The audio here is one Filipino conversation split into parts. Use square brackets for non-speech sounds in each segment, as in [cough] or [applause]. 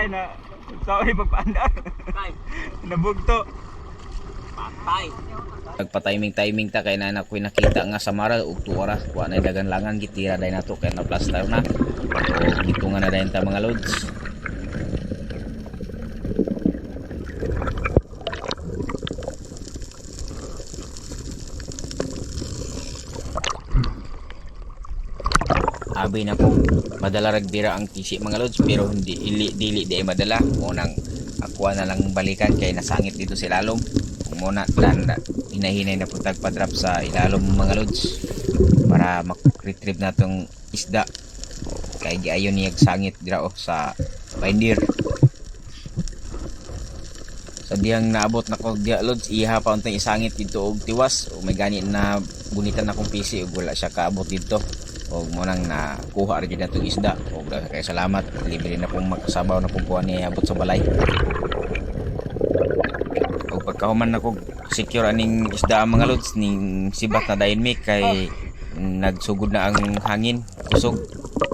Patay na. Sorry pagpaandar. Patay. Nabugto. Patay. Nagpa-timing-timing ta kay na ako'y nakita nga sa mara ug tuwa wa na dagan langan gitira dai nato kay na plaster na. O dito nga na dayon ta mga loads. Abi na ko madala rag bira ang tisi mga loads pero hindi ili, dili di madala. Unang ako na lang balikan kay nasangit dito sa ilalom. Muna dan hinahinay na putag pa-drop sa ilalom mga loads para mak-retrieve na tong isda. Kay giayon niya sangit dira oh, sa reindeer sa diyang naabot na ko diya loads iha pa untang isangit dito og tiwas. O may gani na bunitan na kong PC ug wala siya kaabot dito og mo nang nakuha rin na itong isda. Og kay salamat. Libre na pong makasabaw na pong kuha niya abot sa balay. O pagkahuman na ko secure aning isda ang mga lods ning sibat na dynamic kay nagsugod na ang hangin kusog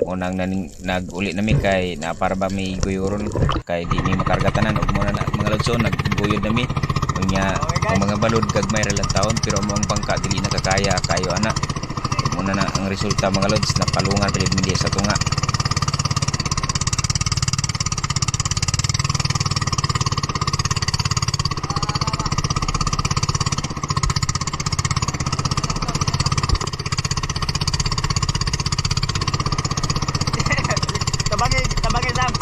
o nang naning, nag-uli na mi kay na para ba may guyuron kay di mi makargatanan. Og muna na mga lods so nagguyod na mi. Unya ang mga balod kag may lang taon pero ang bangka dili nakakaya. Kayo ana muna na ang resulta mga lods. Napalungan pa hindi sa tunga Tabagay, tabagay Sam.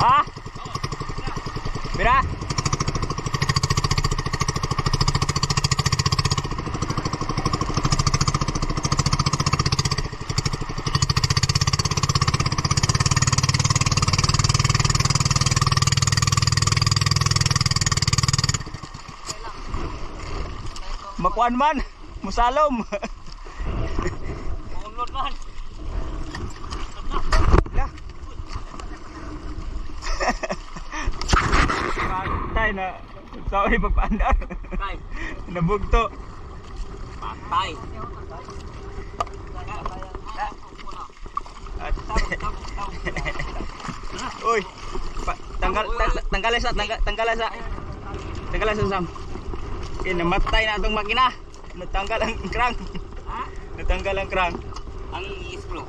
Ah? Mira. Makuan man. Musalom. [laughs] Patay na. Sorry pagpaandar. [laughs] Nabugto. Patay. At [laughs] Uy. Pa, tanggal tang- tanggal sa tanggal tanggal sa. Tanggal sa Sam. Okay, namatay na itong makina. Natanggal ang crank. Ha? Natanggal ang crank. Ang isklo.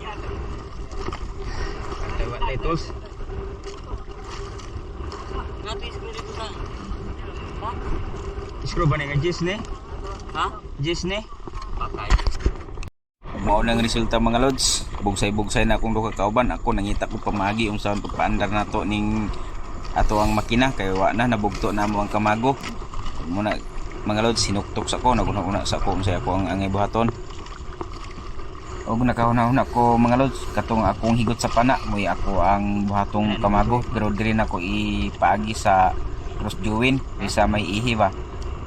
Yan. Tawa litos. Nato isklo dito sa. Ha? Screw ba nga jis ni? Ha? Jis ni? Patay. mao nang resulta mga lods bugsay-bugsay na akong duha ka kauban ako nangita ko pamagi unsa ang pagpaandar nato ning ato ang makina kay wa na nabugto na mo ang kamago muna mga lods sinuktok sa ko naguna-una sa ko unsay ako ang angay buhaton og nakahuna-huna ko mga lods katong akong higot sa pana moy ako ang buhatong kamago. Pero diri na ko ipaagi sa cross join sa may ihi ba.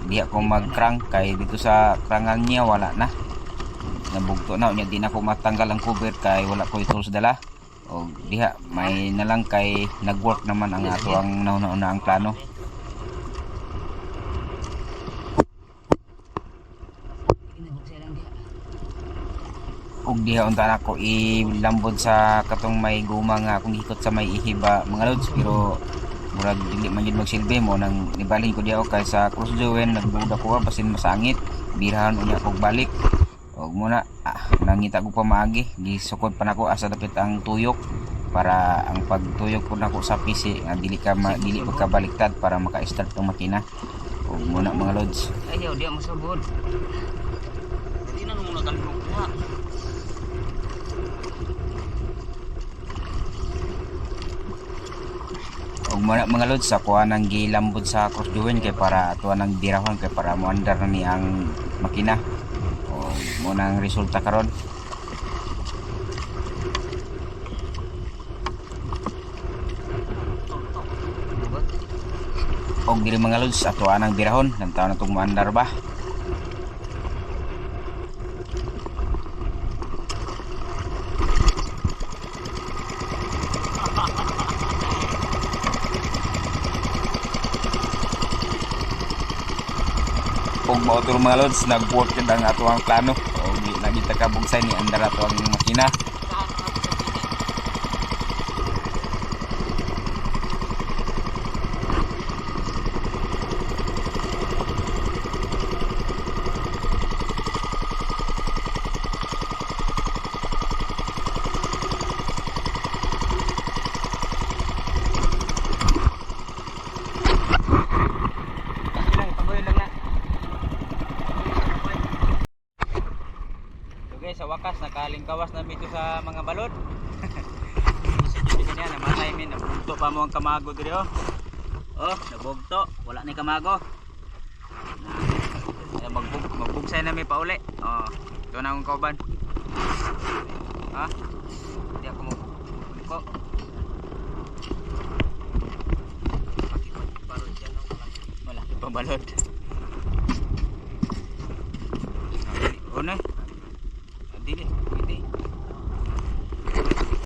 Di ako mag-crank kay dito sa krangan niya wala na. Nabugto na unya di na ko matanggal ang cover kay wala ko tools dala. O diha may nalang kay nagwork naman ang ato ang nauna-una ang plano og diha unta na ko ilambod sa katong may guma nga akong hikot sa may ihiba mga lods. Pero murag dili man yun magsilbi mo nang nibalhin ko diha kay sa cross jowen nagduda ko basin masangit. Birahan unya kog balik. Og muna ah, nangita ko pa maagi. Gisukod pa nako asa dapit ang tuyok para ang pagtuyok ko nako sa PC nga dili ka ma, dili pagkabaliktad para maka-start tong makina. Og muna mga lods. Ayaw, di mo sabod. Hindi na muna kami kuha. og muna mga lods ako nang gilambod sa jowen kay para ato nang dirahon kay para moandar na ni ang makina. Og muna ang resulta karon. Og diri mga lods ato anang birahon nang taon na tong moandar ba ug mao mga lods nag-work ang ato ang plano. O nagita ka bugsay ni andar ato ang makina lang, panggoy lang na. So guys, sa wakas nakalingkawas na dito sa mga balod. Isa dito niya namatay min, nabugto pa mo ang kamago diri oh. Oh, nabugto, wala ni kamago. Na magbug magbugsay na mi pa uli. Oh, ito na akong kauban. Ha? Hindi ako mo ko. Wala pa balod. Ano? Dili.